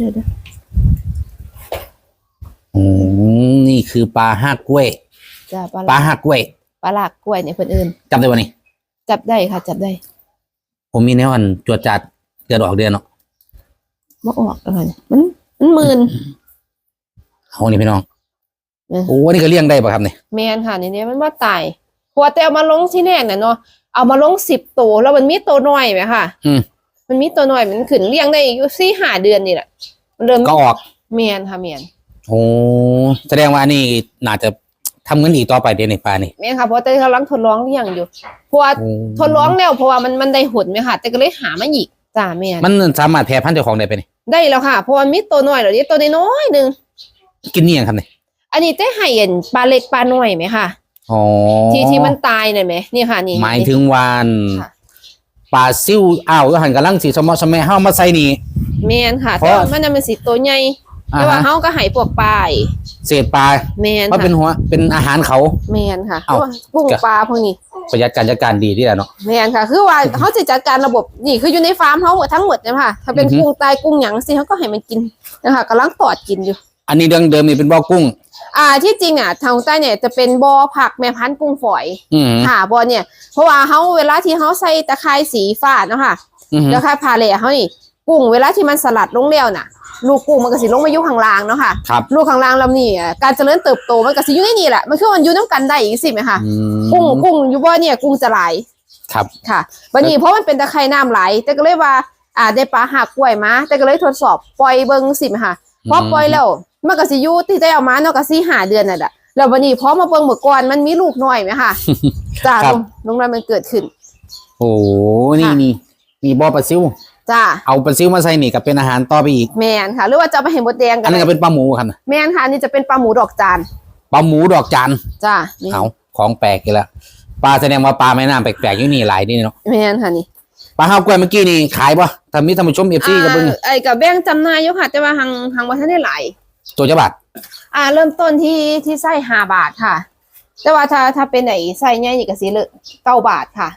เดี๋ยวเดี๋ยวอืมนี่คือปลาหักกล้วย จ้าปลาปลาลากหักกล้วย ปลาลากกล้วยเนี่ยเพิ่นเอิ้นจำได้ปะนี่ จับได้ค่ะ จับได้ผมมีแนวอันจวดจัดเดือนออกเดือนเนาะบ่ออกแล้วค่ะมันมันมึนเอานี่พี่น้อง เออโอ้นี่ก็เลี้ยงได้ปะครับเนี่ยแม่นค่ะนี่เนี่ยมันว่าตายเพราะว่าแต่เอามาลงที่แรกน่ะเนาะเอามาลงสิบตัวแล้วมันมีตัวน้อยไหมค่ะ อืม มันมีตัวน้อยมันขึ้นเลี้ยงได้อยู่สี่ห้าเดือนนี่แหละมันเริ่มก็ออกเมียนค่ะเมียนโอ้แสดงว่านี่น่าจะทำเงินอีกต่อไปเดือนในปลานี่เมียนค่ะเพราะแต่กำลังทดลองเลี้ยงอยู่เพราะว่าโอ้ ทดลองแล้วเพราะว่ามันมันได้ผลไหมค่ะ แต่ก็เลยหามาอีกจ้าเมียนมันสามารถแพร่พันธุ์เจ้าของได้ไปนี่ได้แล้วค่ะเพราะว่ามีตัวน้อยแล้วนี่ตัวน้อยๆหนึ่งกินนี่ยังครับเนี่ยอันนี้ได้ให้เห็นปลาเล็กปลาน้อยไหมค่ะ อ๋อที่ที่มันตายหน่อยไหมนี่ค่ะนี่หมายถึงวานค่ะ ปลาซิวอ้าวแล้วหันกำลังสีสมอสมัยเฮามาใส่นี่เมียนค่ะเพราะแต่ว่ามันจะเป็นสีตัวใหญ่อ่าแต่ว่าฮะเฮาก็ให้พวกปลาอีกเศษปลาเมียนเพราะค่ะเป็นหัวเป็นอาหารเขา แมนค่ะเอ้าเพราะว่ากุ้งปลาพวกนี้ประหยัดการจัดการดีที่แหละเนาะ แมนค่ะ คือว่าเขาจะจัดการระบบนี่คืออยู่ในฟาร์มเขาหมดทั้งหมดเนยคะถ้าเป็นอือฮึ กุ้งตายกุ้งหยังสิเขาก็ให้มันกินนะคะกำลังตอดกินอยู่ อันนี้เดิมเดิมนี่เป็นบ่อกุ้ง อ่าที่จริงอะทางใต้เนี่ยจะเป็นบ่อผักแม่พันธุ์กุ้งฝอยอืม ค่ะบ่อเนี่ย เพราะว่าเขาเวลาที่เขาใส่ตะไคร้สีฟ้าเนาะค่ะอืมแล้วค่ะพาเลเขานี่กุ้งเวลาที่มันสลัดลงแล้วน่ะ ลูกกุ้งมันก็สิลงมาอยู่ข้างล่างเนาะค่ะ ครับลูกข้างล่างลำนี่อะการเจริญเติบโตมันก็สิอยู่ในนี่แหละมันคือมันอยู่น้ำกันได้อีกสิไหมคะอืมกุ้งกุ้งอยู่บ่อเนี่ยกุ้งจะหลายครับ ค่ะวันนี้เพราะมันเป็นตะไคร่น้ำไหลแต่ก็เลยว่าอ่าได้ปลาหักกล้วยมาแต่ก็เลยทดสอบปล่อยเบิ้งสิมค่ะพอปล่อยแล้ว มันก็สิอยู่ที่ได้เอามาเนาะก็สิหาเดือนน่ะแหละแล้ววันนี้พอมาเบิ้งเมื่อก่อนมันมีลูกน้อยไหมค่ะจ้าครัลบงลงนั้นมันเกิดขึ้น โอ้นี่ค่ะ นี่นี่บ่อปลาซิว จ้าเอาปลาซิวมาใส่นี่กับเป็นอาหารต่อไปอีก แมนค่ะ หรือว่าจะเอาไปเห็นบดแดงกัอันนนั้นก็เป็นปลาหมูครับนะแมนค่ะอันนี่จะเป็นปลาหมูดอกจานปลาหมูดอกจันจ้านี่เอาของแปลกอีกแล้วปลาแสดงว่าปลาแม่น้ำแปลกๆอยู่นี่หลายนี่เนาะแมนค่ะนี่ปลาห้าวกล้วยเมื่อกี้นี่ขายปะถ้ามีท่านผู้ชมเอฟซีกับเบิ้ง อ่าไอ้กับแบ่งจำหนายอยู่ค่ะ แต่ว่าทางทางวัฒนได้หลาย ตัวเจ้าบาทอ่า เริ่มต้นที่ที่ไส้ห้าบาทค่ะ แต่ว่าถ้าถ้าเป็นไหนไส้ใหญ่นี่ก็สิเลยเก้าบาทค่ะ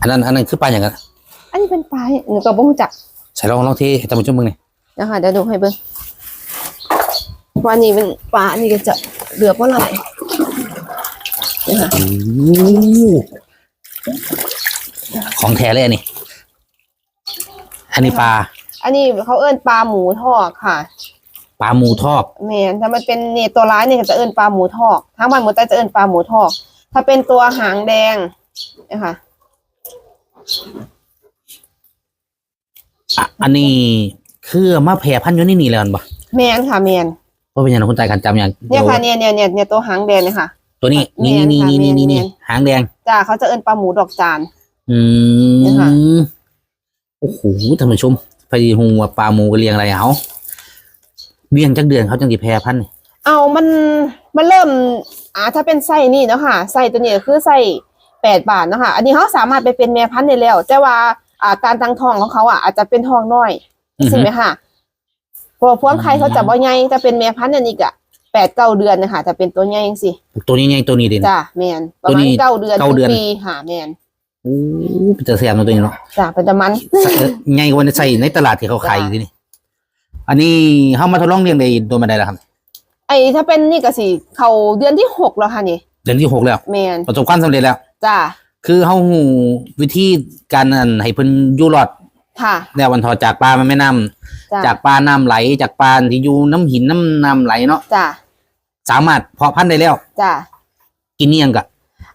อันนั้นอันนั้นคือปลาอย่างนั้นอันนี้เป็นปลาหนูก็บ่รู้จักใส่ลองลองที่ให้ท่านผู้ชมเบิ้งหน่อยนะคะเดี๋ยวดูให้เบิ่งว่านี่เป็นปลาอันนี้ก็จะเหลือบ่หลายนะคะโอ้ของแท้เลยอันนี้อันนี้ปลา อันนี้เขาเอิ้นปลาหมูทอดค่ะ ปลาหมูทอดแม่นถ้ามันเป็นนี่ตัวร้ายเนี่ยก็จะเอิ้นปลาหมูทอดทางบ้านหมูใต้จะเอิ้นปลาหมูทอดถ้าเป็นตัวหางแดงนะคะอะอันนี้คือมาแผ่พันธุ์อยู่ในี่นี่แล้วอันปะแม่นค่ะแม่นเพราะเป็นอย่างนั้นคนตายกันจำอย่างเนี่ยค่ะเนี่ยเนี่ยเนี่ยเนี่ยตัวหางแดงเนี่ยค่ะ ตัวนี้แม่นี่นนี่ค่ะนี่นี่นี่แม่นี่นหางแดงจ้าเขาจะเอิ้นปลาหมูดอกจาน อืเนี่ยค่ะ มโอ้โหท่านผู้ชมพอดีหูว่าปลาหมูก็เลี้ยงอะไรเอา เลี้ยงจักเดือนเขาจังสิแพร่พันธุ์นี่เอามันมันเริ่มอ่าถ้าเป็นไส้นี่เนาะค่ะไส้ตัวนี้ก็คือไส้แปดบาทเนาะค่ะอันนี้เขาสามารถไปเป็นแม่พันธุ์ได้แล้ว แต่ว่าอ่าการตั้งท้องของเขาอะอาจจะเป็นท้องน้อยอือฮึใช่ไหมค่ะเพราะพวงไข่เขาจะบ่ใหญ่จะเป็นแม่พันธุ์อันนี้ก็แปดเก้าเดือนนะคะจะเป็นตัวใหญ่จังสิตัวนี้ไงตัวนี้เด่น จ้าแมนประตัวมาณนี้เก้าเดือนเก้าเดือน ถึงปีค่ะแมนโอ้เป็นตะเสียมตัวนี้เนาะจ้าเป็นตะมันเออไงกว่าในใส่ในตลาดที่เขาขายอยู่ที่นี่ อันนี้เขามาทดลองเลี้ยงได้โดนมาได้แล้วครับ ไอ้ถ้าเป็นนี่ก็สิเขาเดือนที่หกแล้วค่ะนี่ เดือนที่หกแล้วแมนประสบความสำเร็จแล้ว จ้าคือเขาหูวิธีการอันให้เพิ่นอยู่รอดค่ะแนววันทอจากปลามันไม่น้ำจ้าจากปลาน้ำไหลจากปลาที่อยู่น้ำหินน้ำน้ำไหลเนาะจ้าสามารถเพาะพันธุ์ได้แล้ว จ้ากินเนียงกะ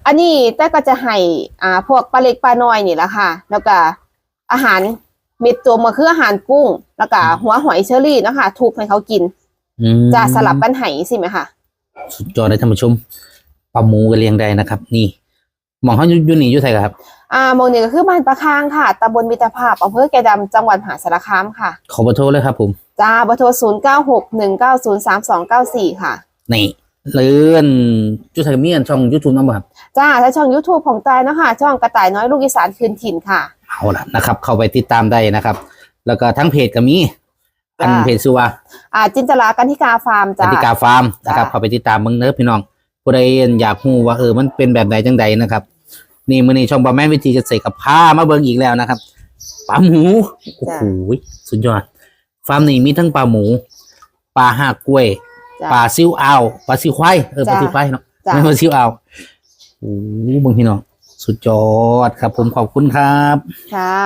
อันนี้แต่ก็จะให้อ่าพวกปลาเล็กปลาน้อยนี่แหละค่ะ แล้วก็อาหาร เม็ดตัวมาคืออาหารกุ้ง แล้วก็หัวหอยเชอรี่เนาะคะทุบให้เขากิน อืมจะสลับกันไห้สิไหมคะสุดยอดเลยท่านผู้ชมปลาหมูก็เลี้ยงได้นะครับ นี่หมองเขาอยู่อยู่นี่อยู่ไทยครับอ่าโมงนี่ก็คือบ้านปลาคางค่ะตำบลมิตรภาพอำเภอแก่ดำจังหวัดมหาสารคามค่ะ ขอเบอร์โทรเลยครับผม จ้าเบอร์โทรศูนย์เก้าหกหนึ่งเก้าศูนย์สามสองเก้าสี่ค่ะ นี่ เลื่อนจุดไทยมีอันช่องยูทูบน้ำบ่ครับจ้าถ้าช่อง YouTube ของตายเนาะคะช่องกระต่ายน้อยลูกอีสานคืนถิ่นค่ะ เอาละนะครับ เข้าไปติดตามได้นะครับ แล้วก็ทั้งเพจก็มีอันจ้าเพจชื่อว่าอ่า จินตลากันทิกาฟาร์มกจ้าติกาฟาร์มนะครับจ้าเข้าไปติดตามเมืองเนิร์ฟพี่น้องผู้ใดอยากรู้ว่าเออมันเป็นแบบใดจังใดนะครับ นี่มื้อนี้ช่องบอแม่นวิธีเกษตรกับผ้ามาเบิ่งอีกแล้วนะครับปลาหมูโอ้โหสุดยอด ฟาร์มนี้มีทั้งปลาหมูปลาหากกล้วยจ้ะ ปลาซิวอ้าวปลาซิวควายเออปลาจ้ะซิวควายเนาะจ้ะไม่ปลาซิวอ้าวโอ้โหเบิ่งพี่น้องสุดยอดครับ ผมขอบคุณครับค่ะ